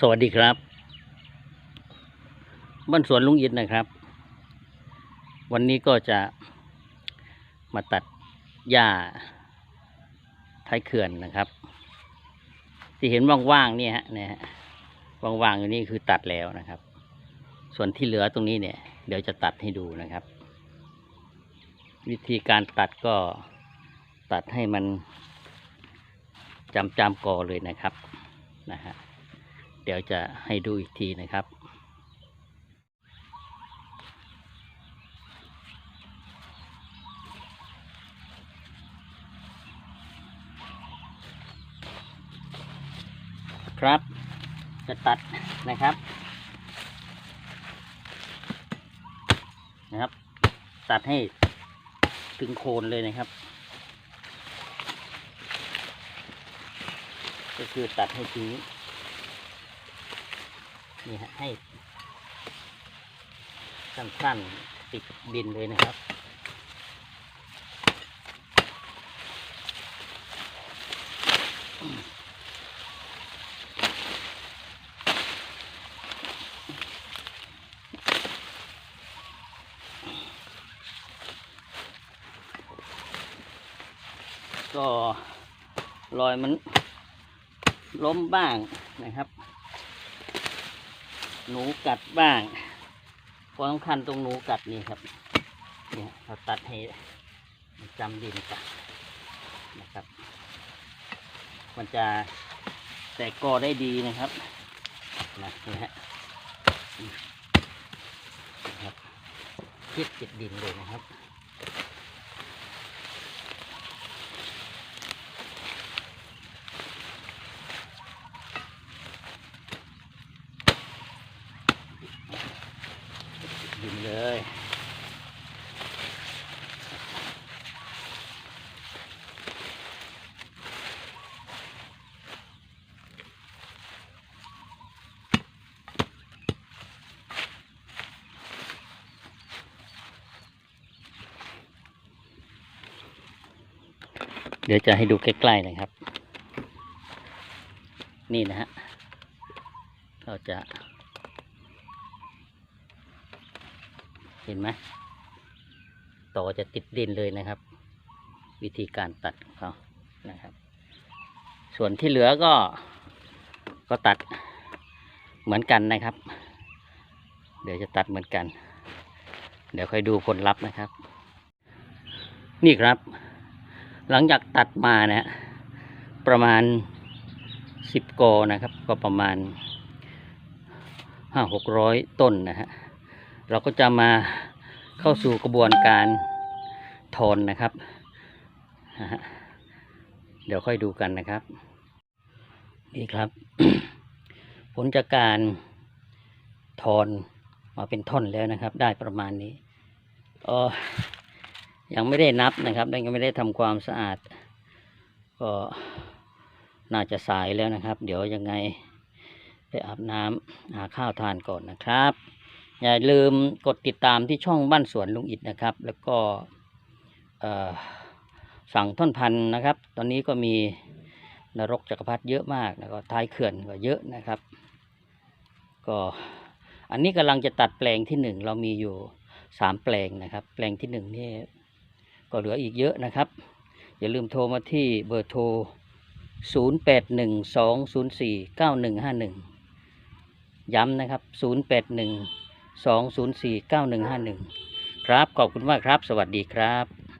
สวัสดีครับ บ้านสวนลุงอินนะครับ วันนี้ก็จะมาตัดหญ้าท้ายเขื่อนนะครับ ที่เห็นว่างๆเนี่ยฮะเนี่ยฮะว่างๆอยู่นี่คือตัดแล้วนะครับ ส่วนที่เหลือตรงนี้เนี่ย เดี๋ยวจะตัดให้ดูนะครับ วิธีการตัดก็ตัดให้มันจำจำๆกอเลยนะครับนะฮะ เดี๋ยวจะให้ดูอีกทีนะครับ ครับ จะตัดนะครับนะครับ ตัดให้ถึงโคนเลยนะครับ ก็คือตัดให้ถึง นี่ฮะให้สั้นๆติดดินเลยนะครับ ก็รอยมันล้มบ้างนะครับ หนูกัดบ้างความสำคัญตรงหนูกัดนี่ครับเนี่ยเราตัดให้จำดินกัดนะครับ มันจะแตกกอได้ดีนะครับนะนี่ฮะนะครับเก็บเก็บดินเลยนะครับ ดินเลยเดี๋ยวจะให้ดูใกล้ๆนะครับ นี่นะฮะ เราจะ เห็นไหมต่อจะติดดินเลยนะครับ วิธีการตัดของเขานะครับ ส่วนที่เหลือก็ก็ตัดเหมือนกันนะครับ เดี๋ยวจะตัดเหมือนกัน เดี๋ยวค่อยดูผลลัพธ์นะครับ นี่ครับ หลังจากตัดมานะฮะประมาณสิบกอนะครับ ก็ประมาณห้าหกร้อยต้นนะฮะ เราก็จะมาเข้าสู่กระบวนการถอนนะครับ เดี๋ยวค่อยดูกันนะครับ นี่ครับ ผลจากการถอนมาเป็นท่อนแล้วนะครับ ได้ประมาณนี้เออยังไม่ได้นับนะครับยังไม่ได้ทำความสะอาด ก็น่าจะสายแล้วนะครับ เดี๋ยวยังไงไปอาบน้ำหาข้าวทานก่อนนะครับ อย่าลืมกดติดตามที่ช่องบ้านสวนลุงอิดนะครับ แล้วก็สั่งท่อนพันธุ์นะครับ ตอนนี้ก็มีนรกจักรพรรดิเยอะมากแล้วก็ท้ายเขื่อนก็เยอะนะครับ ก็อันนี้กำลังจะตัดแปลงที่หนึ่งเรามีอยู่สามแปลงนะครับ แปลงที่หนึ่งนี่ก็เหลืออีกเยอะนะครับ อย่าลืมโทรมาที่เบอร์โทร 0 8 1 2 0 4 9 1 5 1 ย้ำนะครับ 0 8 1 2 0 4 9 1 5 1 ครับ ขอบคุณมากครับ สวัสดีครับ